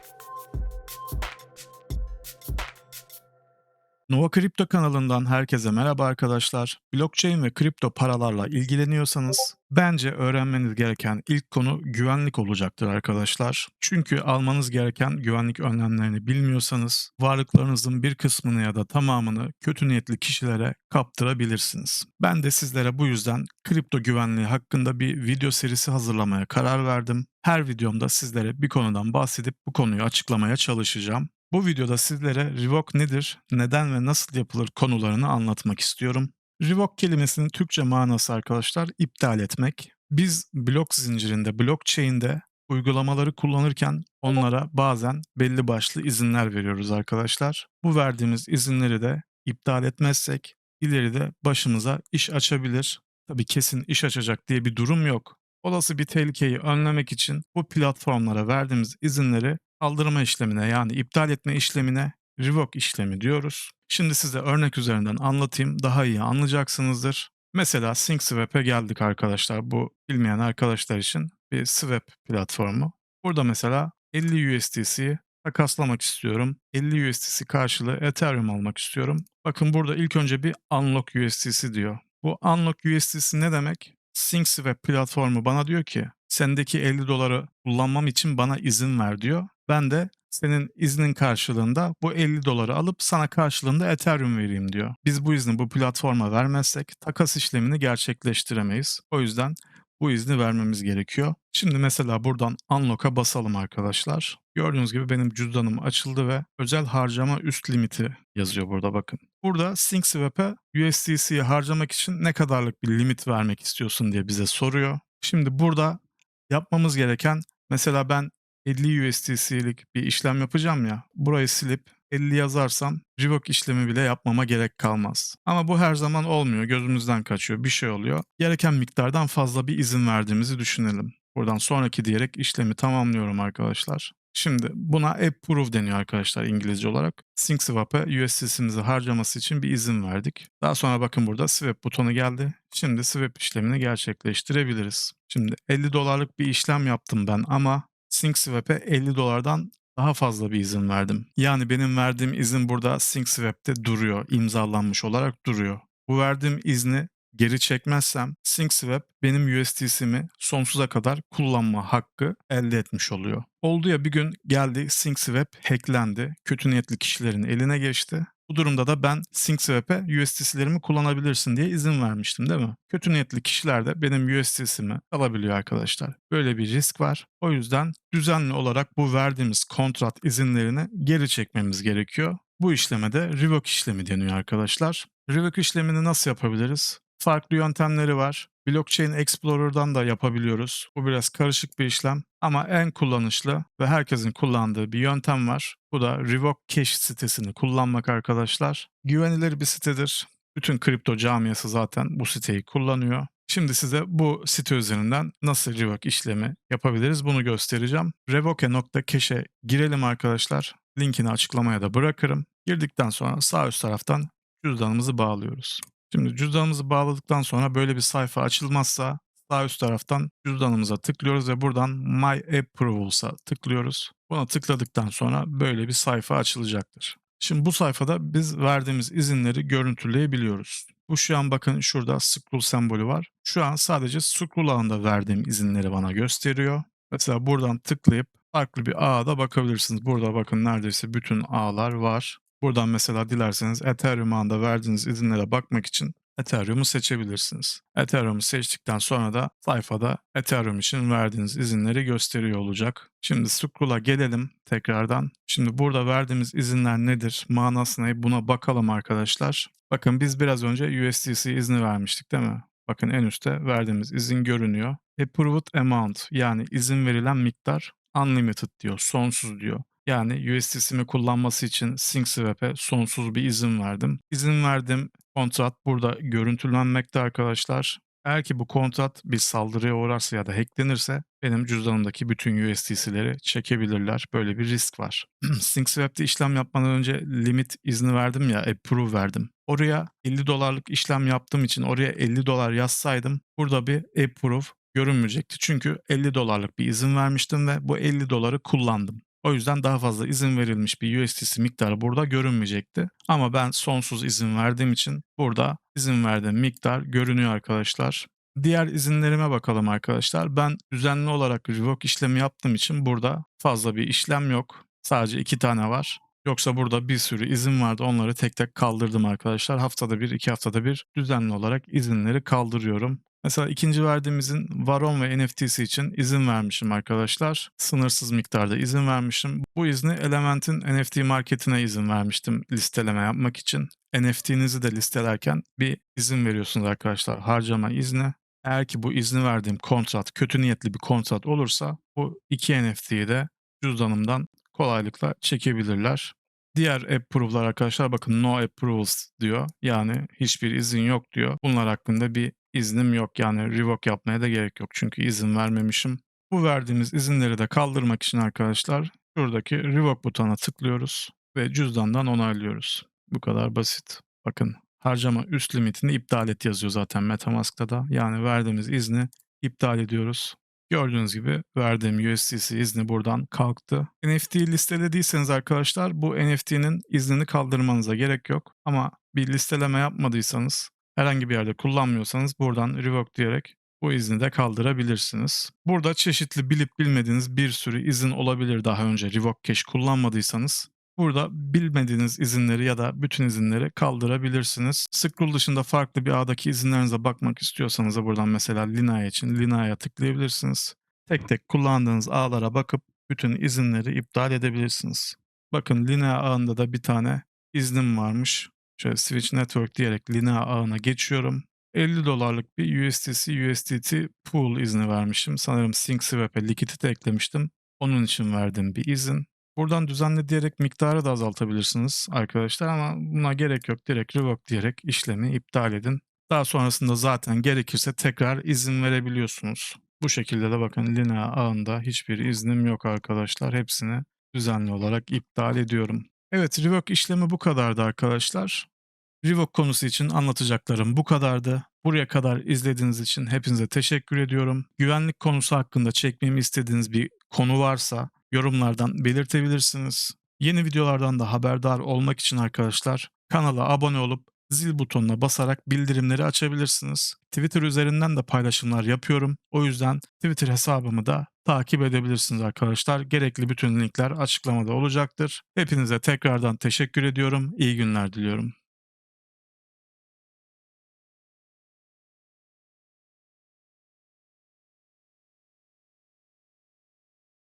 Thank you Nova Kripto kanalından herkese merhaba arkadaşlar. Blockchain ve kripto paralarla ilgileniyorsanız bence öğrenmeniz gereken ilk konu güvenlik olacaktır arkadaşlar. Çünkü almanız gereken güvenlik önlemlerini bilmiyorsanız varlıklarınızın bir kısmını ya da tamamını kötü niyetli kişilere kaptırabilirsiniz. Ben de sizlere bu yüzden kripto güvenliği hakkında bir video serisi hazırlamaya karar verdim. Her videomda sizlere bir konudan bahsedip bu konuyu açıklamaya çalışacağım. Bu videoda sizlere revoke nedir, neden ve nasıl yapılır konularını anlatmak istiyorum. Revoke kelimesinin Türkçe manası arkadaşlar iptal etmek. Biz blok zincirinde, blockchain'de uygulamaları kullanırken onlara bazen belli başlı izinler veriyoruz arkadaşlar. Bu verdiğimiz izinleri de iptal etmezsek ileride başımıza iş açabilir. Tabii kesin iş açacak diye bir durum yok. Olası bir tehlikeyi önlemek için bu platformlara verdiğimiz izinleri kaldırma işlemine yani iptal etme işlemine revoke işlemi diyoruz. Şimdi size örnek üzerinden anlatayım daha iyi anlayacaksınızdır. Mesela SyncSwap'e geldik arkadaşlar. Bu bilmeyen arkadaşlar için bir swap platformu. Burada mesela 50 USDC'yi takaslamak istiyorum. 50 USDC karşılığı Ethereum almak istiyorum. Bakın burada ilk önce bir unlock USDC diyor. Bu unlock USDC ne demek? SyncSwap platformu bana diyor ki sendeki 50 doları kullanmam için bana izin ver diyor. Ben de senin iznin karşılığında bu 50 doları alıp sana karşılığında Ethereum vereyim diyor. Biz bu izni bu platforma vermezsek takas işlemini gerçekleştiremeyiz. O yüzden bu izni vermemiz gerekiyor. Şimdi mesela buradan Unlock'a basalım arkadaşlar. Gördüğünüz gibi benim cüzdanım açıldı ve özel harcama üst limiti yazıyor burada bakın. Burada SyncSwap'e USDC'yi harcamak için ne kadarlık bir limit vermek istiyorsun diye bize soruyor. Şimdi burada yapmamız gereken mesela ben 50 USDC'lik bir işlem yapacağım ya. Burayı silip 50 yazarsam revoke işlemi bile yapmama gerek kalmaz. Ama bu her zaman olmuyor. Gözümüzden kaçıyor. Bir şey oluyor. Gereken miktardan fazla bir izin verdiğimizi düşünelim. Buradan sonraki diyerek işlemi tamamlıyorum arkadaşlar. Şimdi buna approve deniyor arkadaşlar İngilizce olarak. SyncSwap'e USDC'mizi harcaması için bir izin verdik. Daha sonra bakın burada swap butonu geldi. Şimdi swap işlemini gerçekleştirebiliriz. Şimdi 50 dolarlık bir işlem yaptım ben ama SyncSwap'e 50 dolardan daha fazla bir izin verdim. Yani benim verdiğim izin burada SyncSwap'te duruyor, imzalanmış olarak duruyor. Bu verdiğim izni geri çekmezsem SyncSwap benim USDC'mi sonsuza kadar kullanma hakkı elde etmiş oluyor. Oldu ya bir gün geldi SyncSwap hacklendi, kötü niyetli kişilerin eline geçti. Bu durumda da ben SyncSwap'e USDC'lerimi kullanabilirsin diye izin vermiştim değil mi? Kötü niyetli kişiler de benim USDC'mi alabiliyor arkadaşlar. Böyle bir risk var. O yüzden düzenli olarak bu verdiğimiz kontrat izinlerini geri çekmemiz gerekiyor. Bu işleme de revoke işlemi deniyor arkadaşlar. Revoke işlemini nasıl yapabiliriz? Farklı yöntemleri var. Blockchain Explorer'dan da yapabiliyoruz. Bu biraz karışık bir işlem ama en kullanışlı ve herkesin kullandığı bir yöntem var. Bu da Revoke Cash sitesini kullanmak arkadaşlar. Güvenilir bir sitedir. Bütün kripto camiası zaten bu siteyi kullanıyor. Şimdi size bu site üzerinden nasıl revoke işlemi yapabiliriz bunu göstereceğim. Revoke.cash'e girelim arkadaşlar. Linkini açıklamaya da bırakırım. Girdikten sonra sağ üst taraftan cüzdanımızı bağlıyoruz. Şimdi cüzdanımızı bağladıktan sonra böyle bir sayfa açılmazsa sağ üst taraftan cüzdanımıza tıklıyoruz ve buradan My Approvals'a tıklıyoruz. Buna tıkladıktan sonra böyle bir sayfa açılacaktır. Şimdi bu sayfada biz verdiğimiz izinleri görüntüleyebiliyoruz. Bu şu an bakın şurada scroll sembolü var. Şu an sadece scroll ağında verdiğim izinleri bana gösteriyor. Mesela buradan tıklayıp farklı bir ağda bakabilirsiniz. Burada bakın neredeyse bütün ağlar var. Buradan mesela dilerseniz Ethereum ağında verdiğiniz izinlere bakmak için Ethereum'u seçebilirsiniz. Ethereum'u seçtikten sonra da sayfada Ethereum için verdiğiniz izinleri gösteriyor olacak. Şimdi Scroll'a gelelim tekrardan. Şimdi burada verdiğimiz izinler nedir? Manası ne? Buna bakalım arkadaşlar. Bakın biz biraz önce USDC izni vermiştik değil mi? Bakın en üstte verdiğimiz izin görünüyor. Approved amount yani izin verilen miktar unlimited diyor, sonsuz diyor. Yani USDC'mi kullanması için SyncSwap'e sonsuz bir izin verdim. İzin verdim kontrat burada görüntülenmekte arkadaşlar. Eğer ki bu kontrat bir saldırıya uğrarsa ya da hacklenirse benim cüzdanımdaki bütün USDC'leri çekebilirler. Böyle bir risk var. SyncSwap'te işlem yapmadan önce limit izni verdim ya, approve verdim. Oraya 50 dolarlık işlem yaptığım için oraya 50 dolar yazsaydım burada bir approve görünmeyecekti. Çünkü 50 dolarlık bir izin vermiştim ve bu 50 doları kullandım. O yüzden daha fazla izin verilmiş bir USDC miktarı burada görünmeyecekti. Ama ben sonsuz izin verdiğim için burada izin verdiğim miktar görünüyor arkadaşlar. Diğer izinlerime bakalım arkadaşlar. Ben düzenli olarak revoke işlemi yaptığım için burada fazla bir işlem yok. Sadece iki tane var. Yoksa burada bir sürü izin vardı. Onları tek tek kaldırdım arkadaşlar. Haftada bir, iki haftada bir düzenli olarak izinleri kaldırıyorum. Mesela ikinci verdiğim izin Varon ve NFT'si için izin vermişim arkadaşlar. Sınırsız miktarda izin vermişim. Bu izni Element'in NFT marketine izin vermiştim listeleme yapmak için. NFT'nizi de listelerken bir izin veriyorsunuz arkadaşlar. Harcama izni. Eğer ki bu izni verdiğim kontrat kötü niyetli bir kontrat olursa bu iki NFT'yi de cüzdanımdan kolaylıkla çekebilirler. Diğer approval'lar arkadaşlar bakın no approvals diyor. Yani hiçbir izin yok diyor. Bunlar hakkında bir iznim yok. Yani revoke yapmaya da gerek yok. Çünkü izin vermemişim. Bu verdiğimiz izinleri de kaldırmak için arkadaşlar şuradaki revoke butonuna tıklıyoruz ve cüzdandan onaylıyoruz. Bu kadar basit. Bakın harcama üst limitini iptal et yazıyor zaten Metamask'ta da. Yani verdiğimiz izni iptal ediyoruz. Gördüğünüz gibi verdiğim USDC izni buradan kalktı. NFT'yi listelediyseniz arkadaşlar bu NFT'nin iznini kaldırmanıza gerek yok. Ama bir listeleme yapmadıysanız herhangi bir yerde kullanmıyorsanız buradan revoke diyerek bu izni de kaldırabilirsiniz. Burada çeşitli bilip bilmediğiniz bir sürü izin olabilir daha önce revoke cache kullanmadıysanız. Burada bilmediğiniz izinleri ya da bütün izinleri kaldırabilirsiniz. Scroll dışında farklı bir ağdaki izinlerinize bakmak istiyorsanız da buradan mesela Linea için Linea'ya tıklayabilirsiniz. Tek tek kullandığınız ağlara bakıp bütün izinleri iptal edebilirsiniz. Bakın Linea ağında da bir tane iznim varmış. Şöyle Switch Network diyerek Linea ağına geçiyorum. 50 dolarlık bir USDC USDT pool izni vermişim. Sanırım SyncSwap'e likidite eklemiştim. Onun için verdiğim bir izin. Buradan düzenle diyerek miktarı da azaltabilirsiniz arkadaşlar ama buna gerek yok. Direkt revoke diyerek işlemi iptal edin. Daha sonrasında zaten gerekirse tekrar izin verebiliyorsunuz. Bu şekilde de bakın Linea ağında hiçbir iznim yok arkadaşlar. Hepsini düzenli olarak iptal ediyorum. Evet revoke işlemi bu kadardı arkadaşlar. Revoke konusu için anlatacaklarım bu kadardı. Buraya kadar izlediğiniz için hepinize teşekkür ediyorum. Güvenlik konusu hakkında çekmemi istediğiniz bir konu varsa yorumlardan belirtebilirsiniz. Yeni videolardan da haberdar olmak için arkadaşlar kanala abone olup zil butonuna basarak bildirimleri açabilirsiniz. Twitter üzerinden de paylaşımlar yapıyorum. O yüzden Twitter hesabımı da takip edebilirsiniz arkadaşlar. Gerekli bütün linkler açıklamada olacaktır. Hepinize tekrardan teşekkür ediyorum. İyi günler diliyorum.